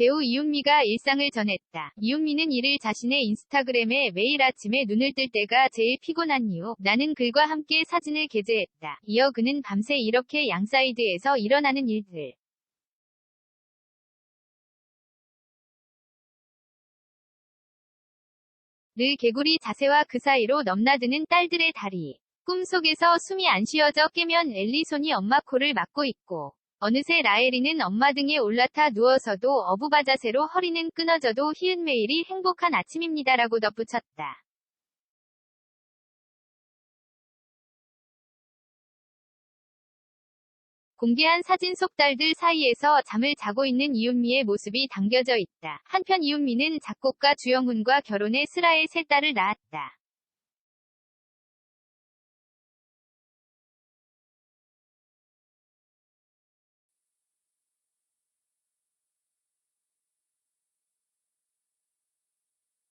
배우 이윤미가 일상을 전했다. 이윤미는 이를 자신의 인스타그램에 매일 아침에 눈을 뜰 때가 제일 피곤한 이유 나는 글과 함께 사진을 게재했다. 이어 그는 밤새 이렇게 양사이드에서 일어나는 일들 늘 개구리 자세와 그 사이로 넘나드는 딸들의 다리. 꿈속에서 숨이 안 쉬어져 깨면 엘리 손이 엄마 코를 막고 있고 어느새 라엘이는 엄마 등에 올라타 누워서도 어부바 자세로 허리는 끊어져도 희은 매일이 행복한 아침입니다라고 덧붙였다. 공개한 사진 속 딸들 사이에서 잠을 자고 있는 이윤미의 모습이 담겨져 있다. 한편 이윤미는 작곡가 주영훈과 결혼해 슬아의 세 딸을 낳았다.